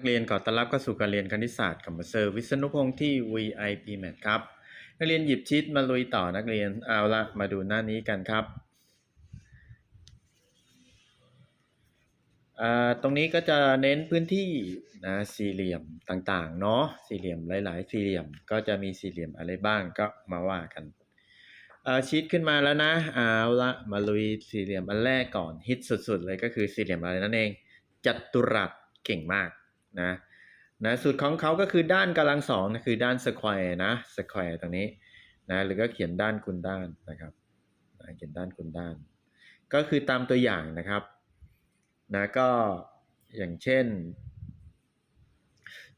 นักเรียนขอต้อนรับเข้าสู่การเรียนคณิตศาสตร์กับมาเซอร์วิษณุพงศ์ที่ VIP Math ครับ นักเรียนหยิบชีตมาลุยต่อนักเรียนเอาละมาดูหน้านี้กันครับ ตรงนี้ก็จะเน้นพื้นที่นะสี่เหลี่ยมต่างๆเนาะสี่เหลี่ยมหลาย ๆ สี่เหลี่ยมก็จะมีสี่เหลี่ยมอะไรบ้างก็มาว่ากันชีตขึ้นมาแล้วนะเอาละมาลุยสี่เหลี่ยมอันแรกก่อนฮิตสุด ๆ เลยก็คือสี่เหลี่ยมอะไรนั่นเองจัตุรัสเก่งมาก นะนะสูตรของเขาก็คือด้านกำลังสองนะคือด้านสแควร์นะสแควร์ตรงนี้นะหรือก็เขียนด้านคูณด้านนะครับนะเขียนด้านคูณด้าน ก็คือตามตัวอย่างนะครับนะก็อย่างเช่น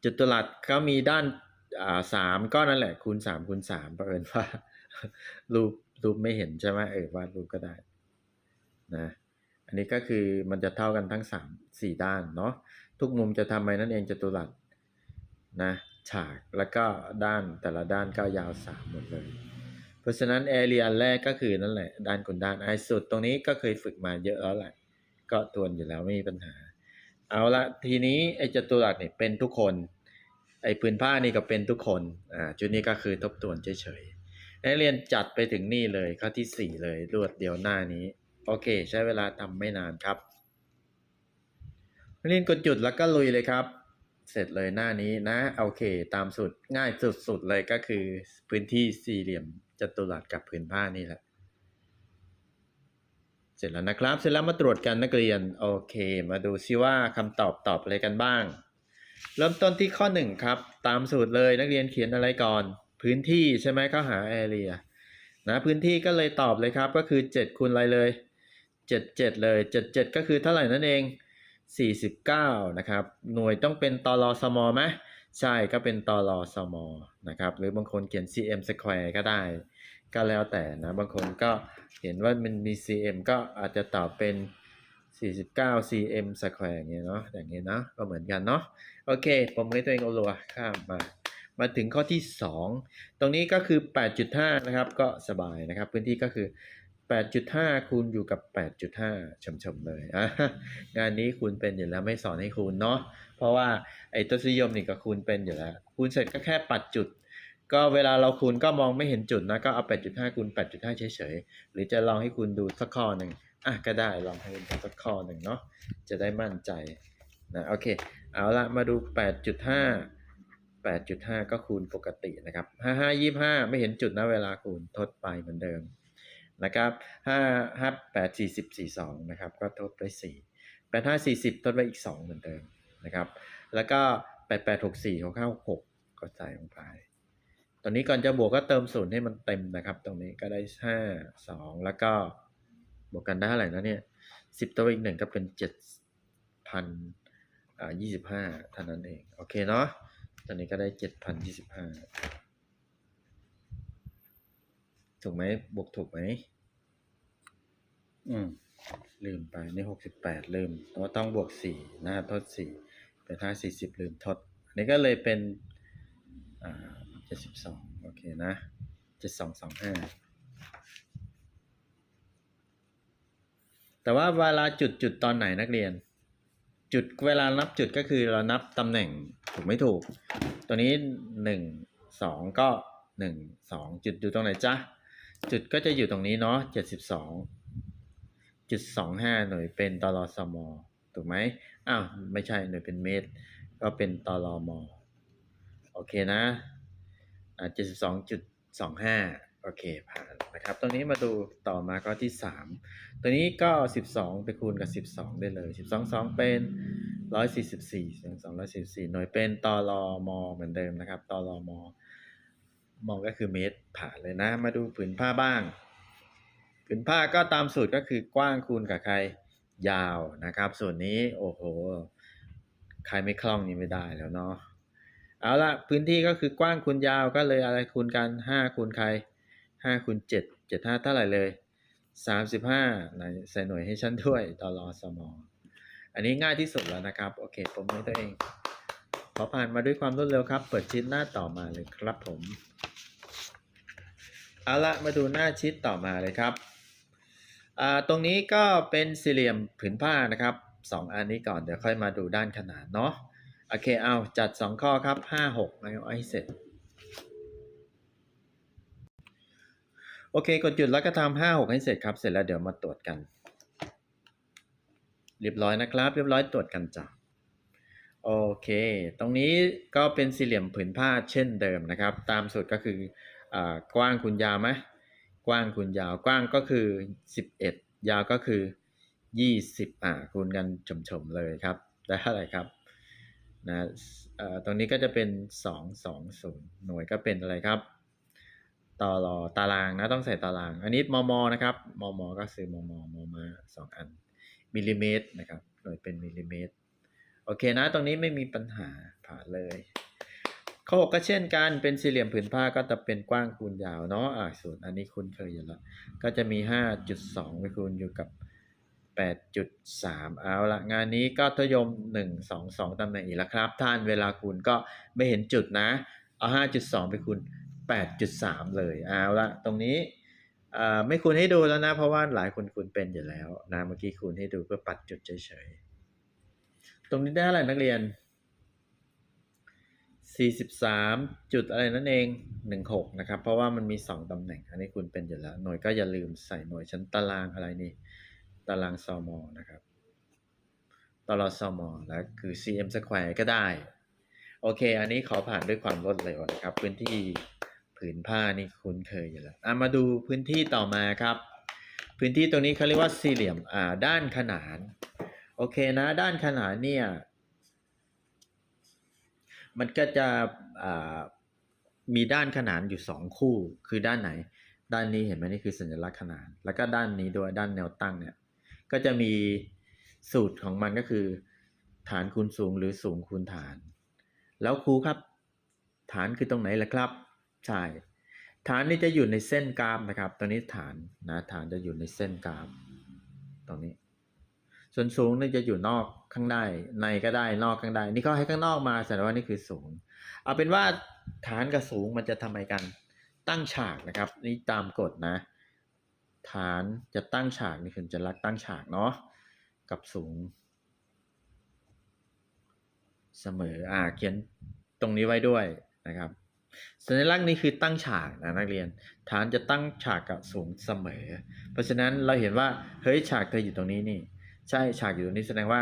จัตุรัสเขามีด้านอ่าสามก็นั่นแหละคูณสามคูณสามประเอิญว่ารูปรูปไม่เห็นใช่ไหมเออวาดรูปก็ได้นะอันนี้ก็คือมันจะเท่ากันทั้ง3 4ด้านเนาะ ทุกมุมจะทำไปนั่นเองจัตุรัสนะฉากแล้วก็ด้านแต่ละด้านก็ยาว3หมดเลย เพราะฉะนั้นแอเรียแรกก็คือนั่นแหละ ด้านคูณด้านไอ้สุดตรงนี้ก็เคยฝึกมาเยอะแล้วแหละ ก็ทวนอยู่แล้วไม่มีปัญหา เอาละทีนี้ไอ้จัตุรัสเนี่ยเป็นทุกคนไอ้พื้นผ้านี่ก็เป็นทุกคนอ่าจุดนี้ก็คือทบทวนเฉยๆนักเรียนจัดไปถึงนี่เลยข้อที่ 4 เลยรวดเดียวหน้านี้ โอเค ใช้เวลาทำไม่นานครับ นักเรียนกดจุดแล้วก็ลุยเลยครับ เสร็จเลยหน้านี้นะ โอเค ตามสูตรง่ายสุดๆเลยก็คือพื้นที่สี่เหลี่ยมจัตุรัสกับพื้นผ้านี่แหละ เสร็จแล้วนะครับ เสร็จแล้วมาตรวจกันนักเรียน โอเค มาดูซิว่าคำตอบตอบอะไรกันบ้าง เริ่มต้นที่ข้อ1ครับ ตามสูตรเลยนักเรียนเขียนอะไรก่อน พื้นที่ใช่ไหมเขาหา area นะพื้นที่ก็เลยตอบเลยครับก็คือ 7คูณอะไรเลย 77 เลย 77 ก็คือเท่าไหร่นั่นเอง 49 นะครับ หน่วยต้องเป็นตลสมไหมใช่ก็เป็นตลสมนะครับ หรือบางคนเขียน cm square ก็ได้ ก็แล้วแต่นะ บางคนก็เห็นว่ามันมี cm ก็อาจจะตอบเป็น 49 cm square อย่างเงี้ยเนาะอย่างเงี้ยเนาะก็เหมือนกันเนาะโอเค ผมให้ตัวเองเอาลัวข้ามมา มาถึงข้อที่ 2 ตรงนี้ก็คือ 8.5 นะครับ ก็สบายนะครับ พื้นที่ก็คือ 8.5 คูณอยู่กับ 8.5ชมๆเลยอะงานนี้คูณเป็นอยู่แล้วไม่สอนให้คูณเนาะเพราะว่าไอ้ทศนิยมนี่ก็คูณเป็นอยู่แล้ว คูณเสร็จก็แค่ปัดจุด ก็เวลาเราคูณก็มองไม่เห็นจุดนะก็เอา 8.5 คูณ 8.5 เฉยๆ หรือจะลองให้คุณดูสักข้อหนึ่งอะก็ได้ลองให้คุณดูสักข้อหนึ่งเนาะจะได้มั่นใจนะโอเค เอาละมาดู 8.5 8.5 ก็คูณปกตินะครับ 55 25 ไม่เห็นจุดนะเวลาคูณทดไปเหมือนเดิม นะครับ5 5 8 40 42นะครับก็ทดไป4 8 5 40ทดไปอีก2เหมือนเดิมนะครับ แล้วก็8 8 6 4 6 5 6 6ก็ใส่ลงไปตอนนี้ก่อนจะบวกก็เติมศูนย์ให้มันเต็มนะครับ ตรงนี้ก็ได้5 2แล้วก็บวกกันได้เท่าไหร่นะเนี่ย10ตัวอีกหนึ่งก็เป็น7,000อ่า25เท่านั้นเอง โอเคเนาะตอนนี้ก็ได้7,025 ถูกไหมบวกถูกไหมอืม ลืมไปนี่หกสิบแปดลืมเพราะว่าต้องบวกสี่นะทดสี่เป็นห้าสี่สิบลืมทด อันนี้ก็เลยเป็น อ่าเจ็ดสิบสองโอเคนะเจ็ดสองสองห้าแต่ว่าเวลาจุดจุดตอนไหนนักเรียน จุดเวลานับจุดก็คือเรานับตำแหน่งถูกไม่ถูก ตัวนี้หนึ่งสองก็หนึ่งสองจุดอยู่ตรงไหนจ๊ะ จุดก็จะอยู่ตรงนี้เนาะเจ็ดสิบสองจุดสองห้าหน่วยเป็นตลสมอถูกไหมอ้าวไม่ใช่หน่วยเป็นเมตร ก็เป็นตลมโอเคนะอ่าเจ็ดสิบสองจุดสองห้าโอเคผ่านนะครับ ตรงนี้มาดูต่อมาก็ที่สามตัวนี้ก็สิบสองไปคูณกับสิบสองได้เลยสิบสองสองเป็นร้อยสี่สิบสี่สองร้อยสี่สี่หน่วยเป็นตลมเหมือนเดิมนะครับตลม มองก็คือเมตรผ่านเลยนะ มาดูผืนผ้าบ้าง ผืนผ้าก็ตามสูตรก็คือกว้างคูณกับใครยาวนะครับ ส่วนนี้โอ้โห ใครไม่คล่องนี่ไม่ได้แล้วเนาะเอาละพื้นที่ก็คือกว้างคูณยาวก็เลยอะไรคูณกันห้าคูณใครห้าคูณเจ็ดเจ็ดห้าเท่าไหร่เลยสามสิบห้าใส่หน่วยให้ฉันด้วยตลอสมออันนี้ง่ายที่สุดแล้วนะครับ โอเคผมให้ตัวเอง ขอผ่านมาด้วยความรวดเร็วครับ เปิดชิ้นหน้าต่อมาเลยครับผม เอาละมาดูหน้าชิดต่อมาเลยครับอ่าตรงนี้ก็เป็นสี่เหลี่ยมผืนผ้านะครับสองอันนี้ก่อนเดี๋ยวค่อยมาดูด้านขนาดเนาะโอเคเอาจัดสองข้อครับห้าหกเอาให้เสร็จ โอเค กดหยุดแล้วก็ทำห้าหกให้เสร็จครับ เสร็จแล้วเดี๋ยวมาตรวจกัน เรียบร้อยนะครับ เรียบร้อยตรวจกันจ้ะโอเค ตรงนี้ก็เป็นสี่เหลี่ยมผืนผ้าเช่นเดิมนะครับ ตามสูตรก็คือ กว้างคูณยาวไหมกว้างคูณยาวกว้างก็คือ 11 ยาวก็คือ 20อ่าคูณกันชมๆเลยครับได้เท่าไหร่ครับนะเอ่อตรงนี้ก็จะเป็น 220 หน่วยก็เป็นอะไรครับต่อรอตารางนะต้องใส่ตาราง อันนี้มมนะครับมมก็คือมมมมาสองอันมิลลิเมตรนะครับหน่วยเป็นมิลลิเมตรโอเคนะตรงนี้ไม่มีปัญหาผ่านเลย ข้อกก็เช่นกันเป็นสี่เหลี่ยมผืนผ้าก็จะเป็นกว้างคูณยาวเนาะอ่าส่วนอันนี้คุ้นเคยอยู่แล้ว ก็จะมี 5.2ไปคูณอยู่กับ 8.3 เอาละงานนี้ก็ทยม 1 2 2ตำแหน่งอีกแล้วครับ ท่านเวลาคูณก็ไม่เห็นจุดนะ เอา 5.2 ไปคูณ 8.3 เลยเอาละตรงนี้อ่าไม่คูณให้ดูแล้วนะ เพราะว่าหลายคนคูณเป็นอยู่แล้วนะเมื่อกี้คูณให้ดูเพื่อปัดจุดเฉยๆตรงนี้ได้อะไรนักเรียน 43 จุดอะไรนั่นเอง 16 นะครับ เพราะว่ามันมี 2ตำแหน่ง อันนี้คุณเป็นอยู่แล้ว หน่วยก็อย่าลืมใส่หน่วยชั้นตารางอะไรนี่ ตารางซมนะครับ ตารางซมแล้วคือ cm square ก็ได้ โอเค อันนี้ขอผ่านด้วยความรวดเร็วนะครับ พื้นที่ผืนผ้านี่คุ้นเคยอยู่แล้วอะมาดูพื้นที่ต่อมาครับ พื้นที่ตรงนี้เขาเรียกว่าสี่เหลี่ยม อ่า ด้านขนาน โอเคนะ ด้านขนานเนี่ย มันก็จะมีด้านขนานอยู่สองคู่ คือด้านไหน ด้านนี้เห็นไหมนี่คือสัญลักษณ์ขนาน แล้วก็ด้านนี้ด้วยด้านแนวตั้งเนี่ย ก็จะมีสูตรของมันก็คือ ฐานคูณสูงหรือสูงคูณฐาน แล้วครูครับ ฐานคือตรงไหนล่ะครับ ใช่ ฐานนี่จะอยู่ในเส้นกราฟนะครับตรงนี้ฐานนะ ฐานจะอยู่ในเส้นกราฟตรงนี้ ส่วนสูงนี่จะอยู่นอกข้างในในก็ได้นอกข้างในนี่เขาให้ข้างนอกมาแสดงว่านี่คือสูง เอาเป็นว่าฐานกับสูงมันจะทำไมกัน ตั้งฉากนะครับ นี่ตามกฎนะ ฐานจะตั้งฉากนี่คือจะลักษณ์ตั้งฉากเนาะกับสูง เสมออ่าเขียนตรงนี้ไว้ด้วยนะครับ สัญลักษณ์นี้คือตั้งฉากนะนักเรียน ฐานจะตั้งฉากกับสูงเสมอ เพราะฉะนั้นเราเห็นว่าเฮ้ยฉากเธออยู่ตรงนี้นี่ ใช่ฉากอยู่ตรงนี้แสดงว่า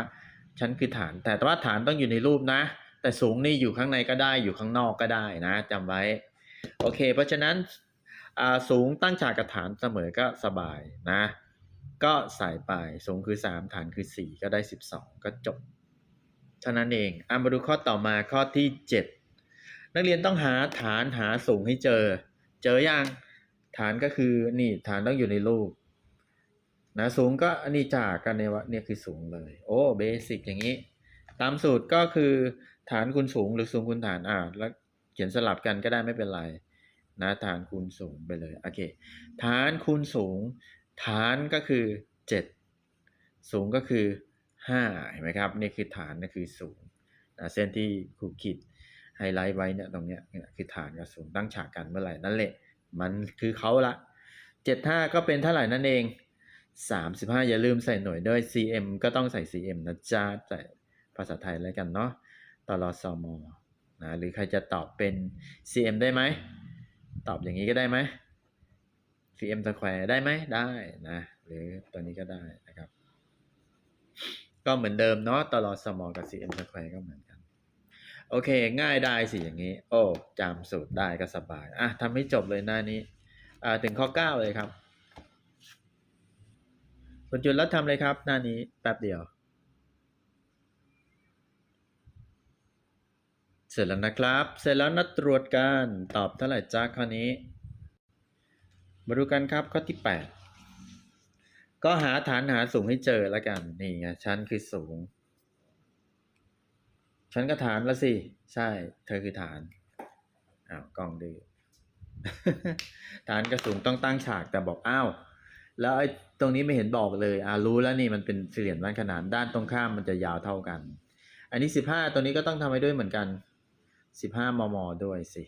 ฉันคือฐาน แต่ว่าฐานต้องอยู่ในรูปนะ แต่สูงนี่อยู่ข้างในก็ได้อยู่ข้างนอกก็ได้นะจำไว้ โอเค เพราะฉะนั้นอ่าสูงตั้งฉากกับฐานเสมอก็สบายนะ ก็ใส่ไปสูงคือ 3 ฐานคือ 4 ก็ได้ 12 ก็จบเท่านั้นเองอะมาดูข้อต่อมาข้อที่ 7 นักเรียนต้องหาฐานหาสูงให้เจอ เจอยังฐานก็คือนี่ฐานต้องอยู่ในรูป นะสูงก็อันนี้จากกันเนี่ยว่าเนี่ยคือสูงเลย โอ้เบสิกอย่างนี้ ตามสูตรก็คือฐานคูณสูงหรือสูงคูณฐานอ่าแล้วเขียนสลับกันก็ได้ไม่เป็นไรนะฐานคูณสูงไปเลยโอเคฐานคูณสูง ฐานก็คือ 7 สูงก็คือ5เห็นไหมครับนี่คือฐานนี่คือสูงนะเส้นที่ครูขีดไฮไลท์ไว้เนี่ยตรงเนี้ยเนี่ยคือฐานกับสูงตั้งฉากกันเมื่อไหร่นั่นแหละมันคือเขาละ 75 ก็เป็นเท่าไหร่นั่นเอง 35 อย่าลืมใส่หน่วยด้วย cm ก็ต้องใส่ cm นะจ๊ะใส่ภาษาไทยแล้วกันเนาะตลอสมนะหรือใครจะตอบเป็น cm ได้ไหม ตอบอย่างนี้ก็ได้ไหม cm square ได้ไหมได้นะ หรือตัวนี้ก็ได้นะครับ ก็เหมือนเดิมเนาะตลอดสมอกับ cm square ก็เหมือนกัน โอเค ง่ายได้สิอย่างนี้ โอ้จำสูตรได้ก็สบาย อะทำให้จบเลยหน้านี้ อ่าถึงข้อ 9 เลยครับ กดจุดแล้วทำเลยครับ หน้านี้แป๊บเดียว เสร็จแล้วนะครับ เสร็จแล้วนัดตรวจการตอบเท่าไหร่จ้าข้อนี้ มาดูกันครับข้อที่ 8 ก็หาฐานหาสูงให้เจอแล้วกัน นี่ไงชั้นคือสูง ชั้นก็ฐานล้วสิ ใช่ เธอคือฐานอ้าวกล้องดื้อฐานกับสูงต้องตั้งฉากแต่บอกอ้าว แล้วไอ้ตรงนี้ไม่เห็นบอกเลยอ่ารู้แล้วนี่มันเป็นสี่เหลี่ยมด้านขนานด้านตรงข้ามมันจะยาวเท่ากัน อันนี้สิบห้าตัวนี้ก็ต้องทำให้ด้วยเหมือนกันสิบห้ามมด้วยสิ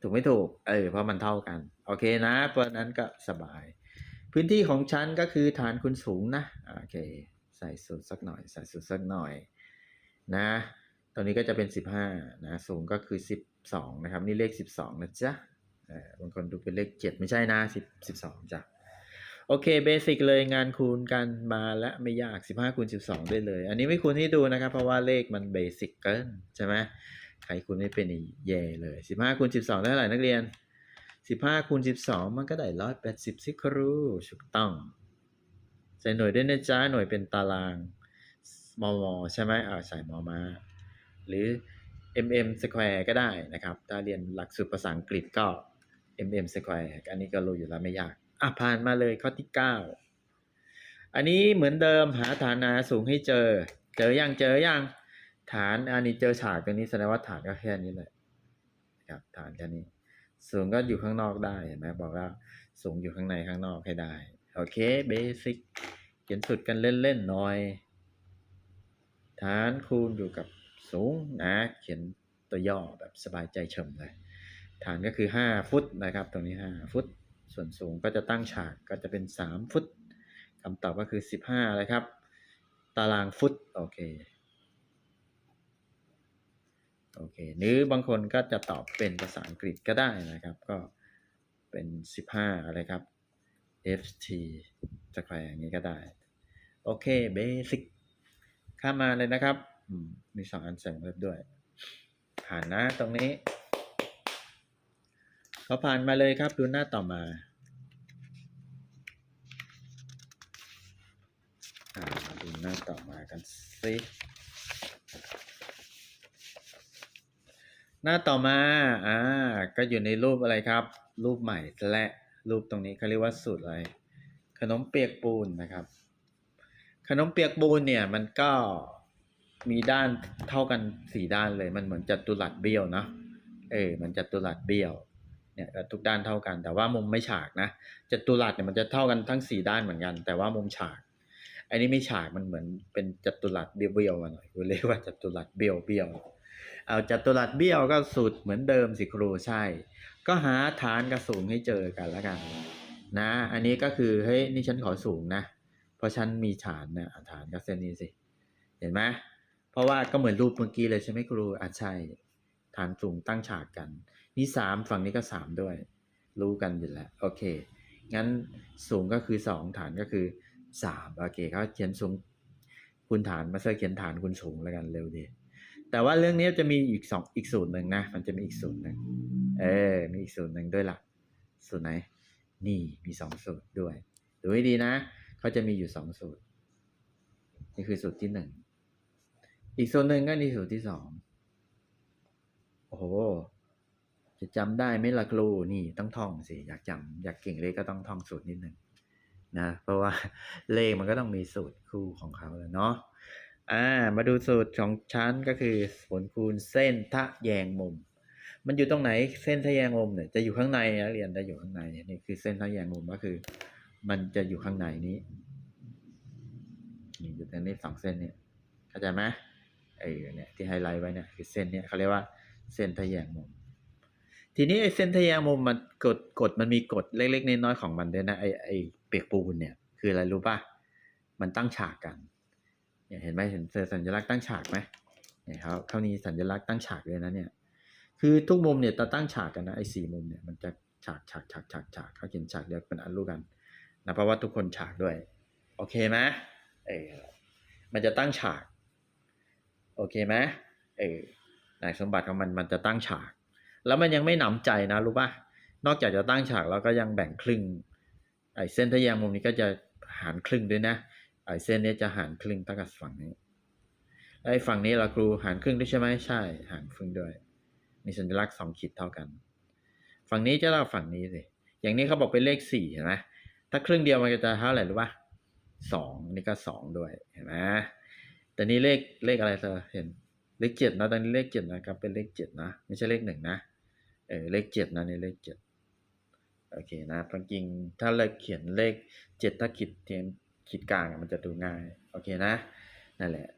ถูกไม่ถูกเออเพราะมันเท่ากัน โอเคนะ เพราะนั้นก็สบาย พื้นที่ของชั้นก็คือฐานคูณสูงนะโอเค ใส่สูตรสักหน่อย ใส่สูตรสักหน่อยนะตรงนี้ก็จะเป็นสิบห้านะสูงก็คือสิบสองนะครับ นี่เลขสิบสองนะจ๊ะบางคนดูเป็นเลขเจ็ดไม่ใช่นะสิบสิบสองจ้ะ โอเคเบสิกเลยงานคูณกันมาและไม่ยากสิบห้าคูณสิบสองได้เลย อันนี้ไม่คูณให้ดูนะครับ เพราะว่าเลขมันเบสิกเกินใช่ไหมใครคูณไม่เป็นนี่แย่เลยสิบห้าคูณสิบสองได้เท่าไหร่นักเรียนสิบห้าคูณสิบสองมันก็ได้ร้อยแปดสิบสิครูถูกต้อง ใส่หน่วยด้วยนะจ๊ะหน่วยเป็นตารางมมใช่ไหมอ่าใส่มมา หรือ mm square ก็ได้นะครับ ถ้าเรียนหลักสูตรภาษาอังกฤษก็ mm square อันนี้ก็รู้อยู่แล้วไม่ยาก อะผ่านมาเลยข้อที่9อันนี้เหมือนเดิมหาฐานนาสูงให้เจอ เจอยังเจอยังฐานอันนี้เจอฉากตรงนี้แสดงว่าฐานก็แค่นี้แหละครับฐานแค่นี้ สูงก็อยู่ข้างนอกได้เห็นไหมบอกว่าสูงอยู่ข้างในข้างนอกให้ได้ โอเคเบสิกเขียนสุดกันเล่นๆหน่อย ฐานคูณอยู่กับสูงนะเขียนตัวย่อแบบสบายใจเฉมเลย ฐานก็คือ 5 ฟุตนะครับ ตรงนี้ 5 ฟุต ส่วนสูงก็จะตั้งฉากก็จะเป็น 3 ฟุตคำตอบก็คือ 15เลยครับ ตารางฟุต โอเค โอเคหรือบางคนก็จะตอบเป็นภาษาอังกฤษก็ได้นะครับ ก็เป็น 15 อะไรครับ ft สแควอย่างนี้ก็ได้ โอเคเบสิกข้ามมาเลยนะครับ มีสองอันเสริมเพิ่มด้วย ผ่านนะตรงนี้เขาผ่านมาเลยครับ ดูหน้าต่อมาดูหน้ากันสิหน้าต่อมา อ่า ก็อยู่ในรูปอะไรครับ รูปใหม่และรูปตรงนี้เขาเรียกว่าสูตรอะไร ขนมเปียกปูนนะครับ ขนมเปียกปูนเนี่ยมันก็มีด้านเท่ากันสี่ด้านเลย มันเหมือนจัตุรัสเบี้ยวเนาะเออ มันจัตุรัสเบี้ยว เนี่ยทุกด้านเท่ากัน แต่ว่ามุมไม่ฉากนะ จัตุรัสเนี่ยมันจะเท่ากันทั้งสี่ด้านเหมือนกัน แต่ว่ามุมฉาก อันนี้ไม่ฉากมันเหมือนเป็นจัตุรัสเบี้ยวๆมาหน่อยกูเรียกว่าจัตุรัสเบี้ยวเบี้ยวเอาจัตุรัสเบี้ยวก็สูตรเหมือนเดิมสิครูใช่ ก็หาฐานกับสูงให้เจอกันแล้วกันนะ อันนี้ก็คือเฮ้ยนี่ฉันขอสูงนะ เพราะฉันมีฐานนะฐานก็เส้นนี้สิ เห็นไหมเพราะว่าก็เหมือนรูปเมื่อกี้เลยใช่ไหมครูอะใช่ ฐานสูงตั้งฉากกัน นี่สามฝั่งนี้ก็สามด้วย รู้กันอยู่แล้วโอเค งั้นสูงก็คือสองฐานก็คือ สามโอเคเขาเขียนสูงคูณฐานมาเซอร์เขียนฐานคูณสูงแล้วกันเร็วดี แต่ว่าเรื่องนี้จะมีอีกสองอีกสูตรหนึ่งนะ มันจะมีอีกสูตรหนึ่งเออ มีอีกสูตรหนึ่งด้วยล่ะ สูตรไหน นี่มีสองสูตรด้วย ดูให้ดีนะเขาจะมีอยู่สองสูตร นี่คือสูตรที่หนึ่งอีกสูตรหนึ่งก็นี่สูตรที่สองโอ้โหจะจำได้ไหมล่ะครูนี่ต้องท่องสิอยากจำอยากเก่งเลขก็ต้องท่องสูตรนิดหนึ่ง นะเพราะว่าเลขมันก็ต้องมีสูตรคู่ของเขาแล้วเนาะอ่ามาดูสูตรของชั้นก็คือผลคูณเส้นทะแยงมุม มันอยู่ตรงไหนเส้นทะแยงมุมเนี่ยจะอยู่ข้างในนะเรียนจะอยู่ข้างในนี่คือเส้นทะแยงมุมก็คือ มันจะอยู่ข้างในนี้นี่อยู่ตรงนี้สองเส้นเนี่ยเข้าใจไหมเออเนี่ยที่ไฮไลท์ไว้เนี่ยคือเส้นเนี่ยเขาเรียกว่าเส้นทะแยงมุม ทีนี้ไอ้เส้นทะแยงมุมมันกฎกฎมันมีกฎเล็กๆน้อยๆของมันด้วยนะไอ้ไอ้ เปียกปูนเนี่ย คืออะไรรู้ป่ะ มันตั้งฉากกันเห็นไหมเห็นสัญลักษณ์ตั้งฉากไหมเนี่ยเขาเขามีสัญลักษณ์ตั้งฉากเลยนะเนี่ย คือทุกมุมเนี่ยจะตั้งฉากกันนะไอ้สี่มุมเนี่ยมันจะฉากฉากฉากฉากฉากเขาเขียนฉากเดียวเป็นอันรู้กันนะเพราะว่าทุกคนฉากด้วย โอเคไหมเออมันจะตั้งฉาก โอเคไหมเออในสมบัติของมันมันจะตั้งฉาก แล้วมันยังไม่หนำใจนะรู้ป่ะนอกจากจะตั้งฉากแล้วก็ยังแบ่งครึ่ง ไอเส้นทะแยงมุมนี้ก็จะหารครึ่งด้วยนะไอเส้นนี้จะหารครึ่งเท่ากับฝั่งนี้ไอฝั่งนี้เราครูหารครึ่งด้วยใช่ไหมใช่ หารครึ่งด้วย มีสัญลักษณ์สองขีดเท่ากัน ฝั่งนี้จะเท่าฝั่งนี้สิอย่างนี้เขาบอกเป็นเลขสี่เห็นไหมถ้าครึ่งเดียวมันจะเท่าไหร่รู้ป่ะสองนี่ก็สองด้วยเห็นไหมแต่นี่เลขเลขอะไรเธอเห็นเลขเจ็ดนะตอนนี้เลขเจ็ดนะครับเป็นเลขเจ็ดนะ ไม่ใช่เลขหนึ่งนะเออเลขเจ็ดนะนี่เลขเจ็ด โอเคนะจริงๆถ้าเลขเขียนเลขเจ็ดถ้าขีดเทียนขีดกลางมันจะดูง่ายโอเคนะนั่นแหละ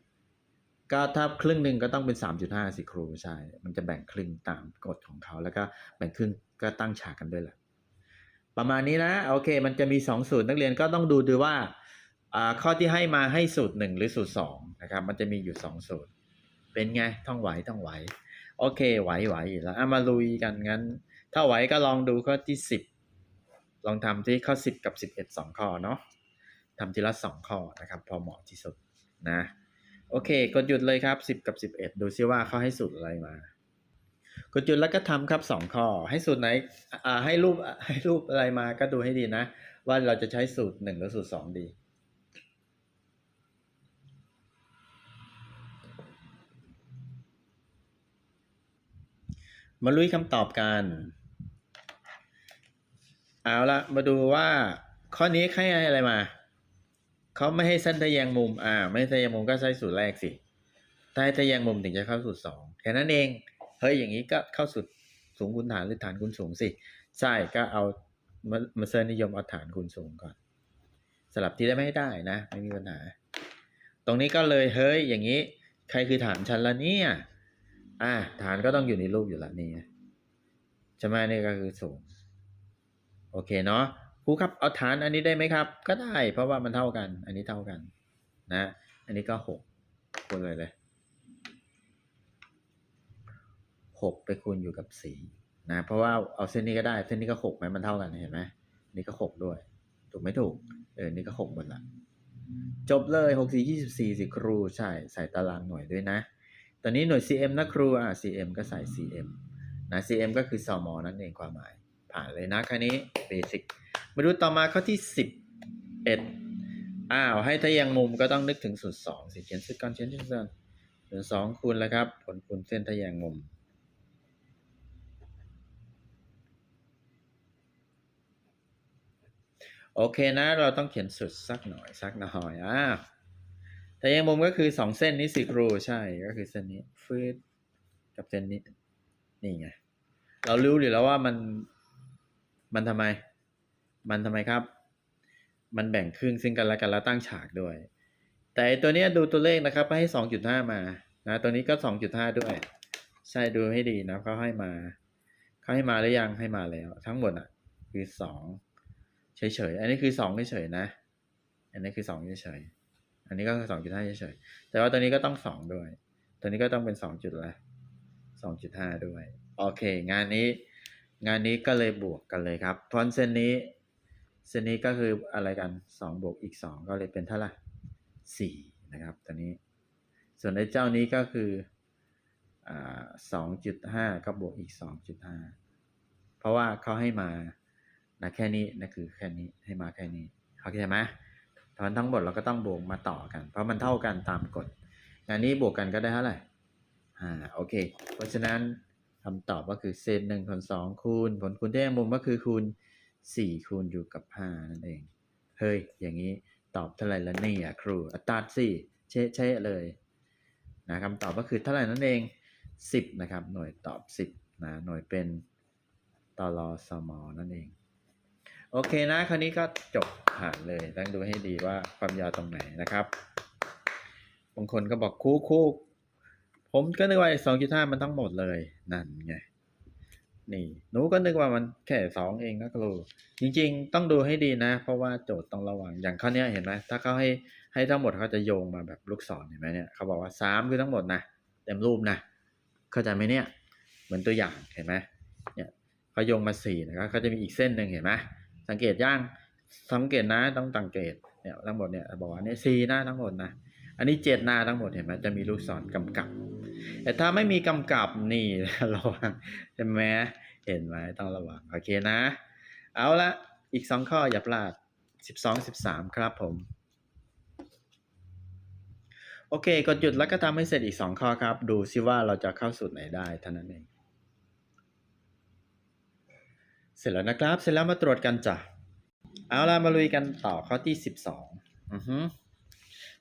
ก็ถ้าครึ่งหนึ่งก็ต้องเป็น 3.5 สิครูใช่ มันจะแบ่งครึ่งตามกฎของเขา แล้วก็แบ่งครึ่งก็ตั้งฉากกันด้วยแหละประมาณนี้นะโอเค มันจะมี 2 สูตรนักเรียนก็ต้องดูดูว่าอ่าข้อที่ให้มาให้สูตร 1 หรือสูตร2นะครับมันจะมีอยู่ 2 สูตร เป็นไงท่องไหวท่องไหว โอเคไหวไหวอยู่แล้วอะมาลุยกันงั้น ถ้าไหวก็ลองดูข้อที่สิบ ลองทำที่ข้อสิบกับสิบเอ็ดสองข้อเนาะทำทีละสองข้อนะครับพอเหมาะที่สุดนะโอเค กดหยุดเลยครับสิบกับสิบเอ็ดดูซิว่าเขาให้สูตรอะไรมา กดหยุดแล้วก็ทำครับสองข้อ ให้สูตรไหนอ่าให้รูปให้รูปอะไรมาก็ดูให้ดีนะ ว่าเราจะใช้สูตรหนึ่งหรือสูตรสองดีมาลุยคำตอบกัน เอาละมาดูว่าข้อนี้ให้อะไรมา เขาไม่ให้เส้นทะแยงมุม อ่า ไม่ให้ทะแยงมุมก็ใช้สูตรแรกสิถ้าให้ทะแยงมุมถึงจะเข้าสูตรสองแค่นั้นเอง เฮ้ยอย่างนี้ก็เข้าสูตรสูงคูณฐานหรือฐานคูณสูงสิ ใช่ก็เอามามาเซอร์นิยมเอาฐานคูณสูงก่อน สลับที่ได้ไม่ได้นะ ไม่มีปัญหา ตรงนี้ก็เลยเฮ้ยอย่างนี้ ใครคือฐานชั้นละเนี่ยอ่าฐานก็ต้องอยู่ในรูปอยู่ล้วนี่ใช่ไหมนี่ก็คือสูง โอเคเนาะครูครับเอาฐานอันนี้ได้ไหมครับ ก็ได้ เพราะว่ามันเท่ากัน อันนี้เท่ากัน นะ อันนี้ก็หกคูณเลยเลยหกไปคูณอยู่กับสี่นะ เพราะว่าเอาเส้นนี้ก็ได้ เส้นนี้ก็หกไหมมันเท่ากันเห็นไหมนี่ก็หกด้วย ถูกไม่ถูก เออ นี่ก็หกหมดละจบเลยหกสี่ยี่สิบสี่สิครูใช่ใส่ตารางหน่วยด้วยนะ ตอนนี้หน่วย cm นะครูอะ cm ก็ใส่ cm นะ cm ก็คือสมนั่นเองความหมาย ผ่านเลยนะคันนี้เบสิกมาดูต่อมาข้อที่สิบเอ็ดอ้าว ให้ทะแยงมุมก็ต้องนึกถึงสูตรสองสิเขียนสูตรก่อนเขียนสูตรก่อนสูตรสองคูณแล้วครับ ผลคูณเส้นทะแยงมุมโอเคนะ เราต้องเขียนสูตรสักหน่อยสักหน่อยอ้าวทะแยงมุมก็คือสองเส้นนี้สิครูใช่ก็คือเส้นนี้ฟืดกับเส้นนี้ นี่ไง เรารู้อยู่แล้วว่ามัน มันทำไม มันทำไมครับ มันแบ่งครึ่งซึ่งกันและกันแล้วตั้งฉากด้วย แต่อ้ตัวเนี้ยดูตัวเลขนะครับให้สองจุดห้ามานะตัวนี้ก็สองจุดห้าด้วย ใช่ดูให้ดีนะเขาให้มาเขาให้มาหรือยังให้มาแล้ว ทั้งหมดอะ คือสองเฉยๆอันนี้คือสองเฉยๆนะ อันนี้คือสองเฉยๆอันนี้ก็คือสองจุดห้าเฉยๆแต่ว่าตัวนี้ก็ต้องสองด้วย ตัวนี้ก็ต้องเป็นสองจุดละสองจุดห้าด้วย โอเค งานนี้ งานนี้ก็เลยบวกกันเลยครับเพราะเส้นนี้ เส้นนี้ก็คืออะไรกันสองบวกอีกสองก็เลยเป็นเท่าไหร่สี่นะครับตัวนี้ ส่วนไอ้เจ้านี้ก็คือสองจุดห้าก็บวกอีกสองจุดห้าเพราะว่าเขาให้มานะแค่นี้นะคือแค่นี้ให้มาแค่นี้เข้าใจไหมเพราะฉะนั้นทั้งหมดเราก็ต้องบวกมาต่อกัน เพราะมันเท่ากันตามกฎงานนี้บวกกันก็ได้เท่าไหร่อ่าโอเค เพราะฉะนั้น คำตอบก็คือเศษหนึ่งส่วนสองคูณ ผลคูณที่มุมก็คือคูณสี่คูณอยู่กับห้านั่นเอง เฮ้ย อย่างนี้ตอบเท่าไหร่ละเนี่ยครูอตัดสิเช่เช่เลยนะคำตอบก็คือเท่าไหร่นั่นเองสิบนะครับ หน่วยตอบสิบนะหน่วยเป็นตลอสมอนั่นเอง โอเคนะ คราวนี้ก็จบผ่านเลยต้องดูให้ดีว่าความยาวตรงไหนนะครับบางคนก็บอกคู่คู่ ผมก็นึกว่าสองจุดห้ามันทั้งหมดเลยนั่นไงนี่หนูก็นึกว่ามันแค่สองเองนะครูจริง ๆ ต้องดูให้ดีนะ เพราะว่าโจทย์ต้องระวังอย่างข้อนี้เห็นไหมถ้าเขาให้ให้ทั้งหมดเขาจะโยงมาแบบลูกศรเห็นไหมเนี่ยเขาบอกว่าสามคือทั้งหมดนะเต็มรูปนะเข้าใจไหมเนี่ย เหมือนตัวอย่างเห็นไหมเนี่ยเขาโยงมาสี่นะครับเขาจะมีอีกเส้นหนึ่งเห็นไหมสังเกตย่างสังเกตนะต้องสังเกตเนี่ยทั้งหมดเนี่ยบอกว่าเนี่ยสี่น้าทั้งหมดนะ อันนี้เจ็ดหน้าทั้งหมดเห็นไหมจะมีลูกศรกำกับ แต่ถ้าไม่มีกำกับนี่ระวังใช่ไหมเห็นไหมต้องระวังโอเคนะ เอาละอีกสองข้ออย่าพลาดสิบสองสิบสามครับผม โอเค กดหยุดแล้วก็ทำให้เสร็จอีกสองข้อครับ ดูซิว่าเราจะเข้าสูตรไหนได้เท่านั้นเอง เสร็จแล้วนะครับ เสร็จแล้วมาตรวจกันจ้ะ เอาละมาลุยกันต่อข้อที่สิบสองอือฮึ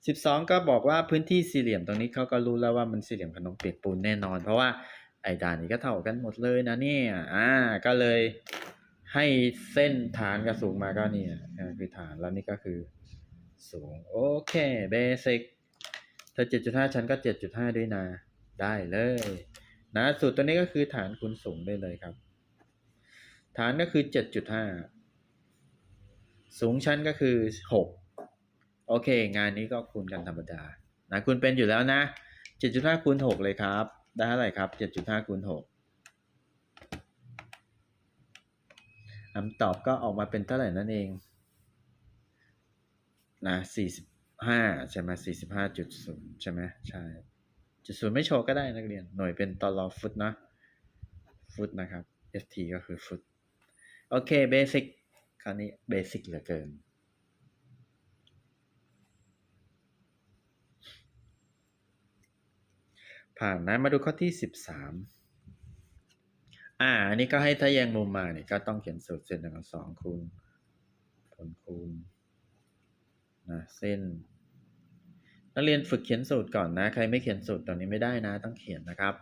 สิบสองก็บอกว่าพื้นที่สี่เหลี่ยมตรงนี้เขาก็รู้แล้วว่ามันสี่เหลี่ยมขนมเปียกปูนแน่นอน เพราะว่าไอ้ด่านนี้ก็เท่ากันหมดเลยนะเนี่ย อ่า ก็เลยให้เส้นฐานกับสูงมาก็เนี่ยคือฐานแล้วนี่ก็คือ สูง โอเคเบสิกเธอเจ็ดจุดห้าฉันก็เจ็ดจุดห้าด้วยนะ ได้เลย นะ สูตรตัวนี้ก็คือฐานคูณสูงได้เลยครับ ฐานก็คือเจ็ดจุดห้าสูงชั้นก็คือหก โอเค งานนี้ก็คูณกันธรรมดานะคุณเป็นอยู่แล้วนะเจ็ดจุดห้าคูณหกเลยครับ ได้เท่าไหร่ครับเจ็ดจุดห้าคูณหกคำตอบก็ออกมาเป็นเท่าไหร่นั่นเองนะสี่สิบห้าใช่ไหมสี่สิบห้าจุดศูนย์ใช่ไหมใช่จุดศูนย์ไม่โชว์ก็ได้นักเรียน หน่วยเป็นตลอฟุตนะ ฟุตนะครับ ft ก็คือฟุต โอเคเบสิกคราวนี้เบสิกเหลือเกิน ผ่านนะมาดูข้อที่สิบสามอ่า อันนี้ก็ให้ทะแยงมุมมาเนี่ยก็ต้องเขียนสูตรเส้นหนึ่งกับสองคูณผลคูณนะเส้นนักเรียนฝึกเขียนสูตรก่อนนะ ใครไม่เขียนสูตรตรงนี้ไม่ได้นะ ต้องเขียนนะครับ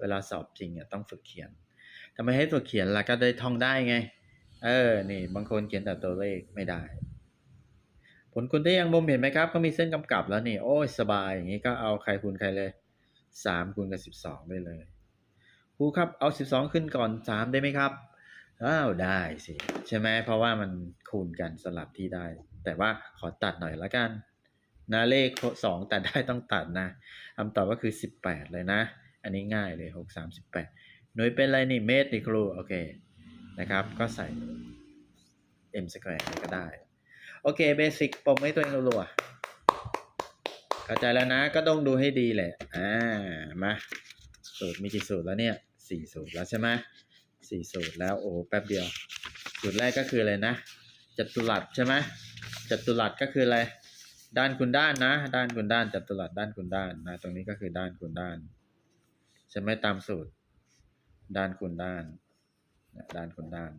เวลาสอบจริงเนี่ยต้องฝึกเขียนทำไมให้ฝึกเขียนล่ะก็ได้ท่องได้ไง เออ นี่ บางคนเขียนแต่ตัวเลขไม่ได้ ผลคูณได้ยังมุมเห็นไหมครับเขามีเส้นกำกับแล้วนี่ โอ้ยสบายอย่างนี้ก็เอาใครคูณใครเลย สามคูณกับสิบสองได้เลยครูครับเอาสิบสองขึ้นก่อนสามได้ไหมครับอ้าวได้สิใช่ไหมเพราะว่ามันคูณกันสลับที่ได้ แต่ว่าขอตัดหน่อยละกันนะเลขสองตัดได้ต้องตัดนะคำตอบก็คือสิบแปดเลยนะ อันนี้ง่ายเลยหกสามสิบแปดหน่วยเป็นอะไรนี่เมตรนี่ครูโอเคนะครับ ก็ใส่ m square ก็ได้ โอเคเบสิกปมให้ตัวเองรัวๆ เข้าใจแล้วนะก็ต้องดูให้ดีแหละอ่ามาสูตรมีกี่สูตรแล้วเนี่ยสี่สูตรแล้วใช่ไหมสี่สูตรแล้วโอ้แป๊บเดียว สูตรแรกก็คืออะไรนะจัตุรัสใช่ไหมจัตุรัสก็คืออะไรด้านคูณด้านนะ ด้านคูณด้านจัตุรัสด้านคูณด้านนะ ตรงนี้ก็คือด้านคูณด้านใช่ไหมตามสูตร ด้านคูณด้านด้านคูณด้าน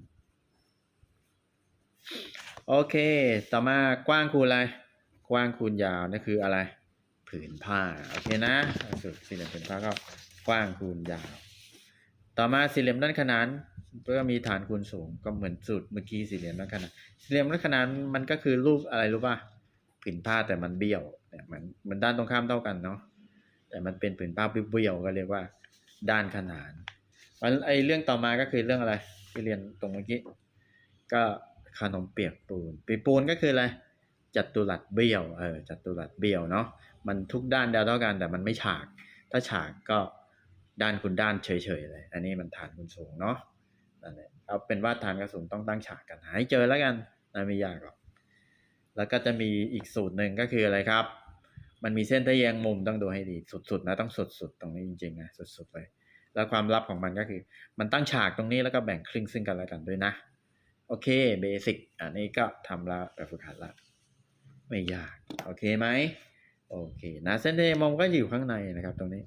โอเค ต่อมากว้างคูณอะไร กว้างคูณยาวนั่นคืออะไร ผืนผ้าโอเคนะสูตรสี่เหลี่ยมผืนผ้าก็กว้างคูณยาว ต่อมาสี่เหลี่ยมด้านขนานก็มีฐานคูณสูงก็เหมือนสูตรเมื่อกี้สี่เหลี่ยมด้านขนานสี่เหลี่ยมด้านขนานมันก็คือรูปอะไรรู้ป่ะผืนผ้าแต่มันเบี้ยวเนี่ยมันมันด้านตรงข้ามเท่ากันเนาะแต่มันเป็นผืนผ้าเบี้ยวก็เรียกว่าด้านขนานมันไอเรื่องต่อมาก็คือเรื่องอะไรที่เรียนตรงเมื่อกี้ก็ขนมเปียกปูนปีปูนก็คืออะไรจัตุรัสเบี้ยวเออจัตุรัสเบี้ยวเนาะ มันทุกด้านเดียวเท่ากัน แต่มันไม่ฉาก ถ้าฉากก็ด้านคุณด้านเฉยๆเลย อันนี้มันฐานคุณสูงเนาะนั่นแหละเอาเป็นว่าฐานกับสูงต้องตั้งฉากกันหาให้เจอแล้วกันนะไม่ยากหรอกแล้วก็จะมีอีกสูตรหนึ่งก็คืออะไรครับ มันมีเส้นทะแยงมุมต้องดูให้ดีสุดๆนะต้องสุดๆตรงนี้จริงๆนะสุดๆเลย แล้วความลับของมันก็คือ มันตั้งฉากตรงนี้แล้วก็แบ่งครึ่งซึ่งกันและกันด้วยนะ โอเคเบสิกอันนี้ก็ทำแล้วแบบฝึกหัดละไม่ยาก โอเคไหม โอเคนะเส้นทะแยงมุมก็อยู่ข้างในนะครับตรงนี้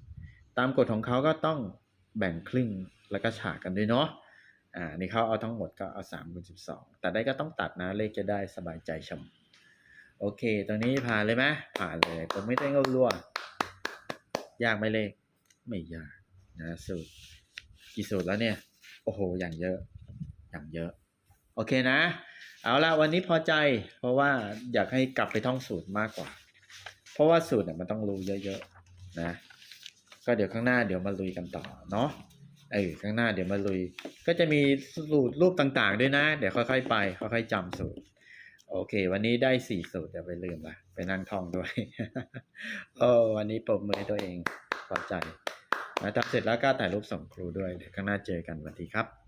ตามกฎของเขาก็ต้องแบ่งครึ่งแล้วก็ฉากกันด้วยเนาะอ่านี่เขาเอาทั้งหมดก็เอาสามคูณสิบสองแต่ได้ก็ต้องตัดนะเลขจะได้สบายใจชมโอเค ตรงนี้ผ่านเลยไหมผ่านเลยผมไม่ต้องรัวยากไหมเลขไม่ยากนะสูตรกี่สูตรแล้วเนี่ย โอ้โห อย่างเยอะ อย่างเยอะ โอเคนะ เอาละวันนี้พอใจ เพราะว่าอยากให้กลับไปท่องสูตรมากกว่า ราะว่าสูตรเนี่ยมันต้องรู้เยอะๆนะ ก็เดี๋ยวข้างหน้าเดี๋ยวมาลุยกันต่อเนาะเออข้างหน้าเดี๋ยวมาลุย ก็จะมีสูตรรูปต่างๆด้วยนะ เดี๋ยวค่อยๆไปค่อยๆจำสูตร โอเค วันนี้ได้สี่สูตรอย่าไปลืมละไปนั่งท่องด้วยโอ้วันนี้ปรบมือตัวเองพอใจนะทำเสร็จแล้วก็ถ่ายรูปส่งครูด้วยเดี๋ยวข้างหน้าเจอกันสวัสดีครับ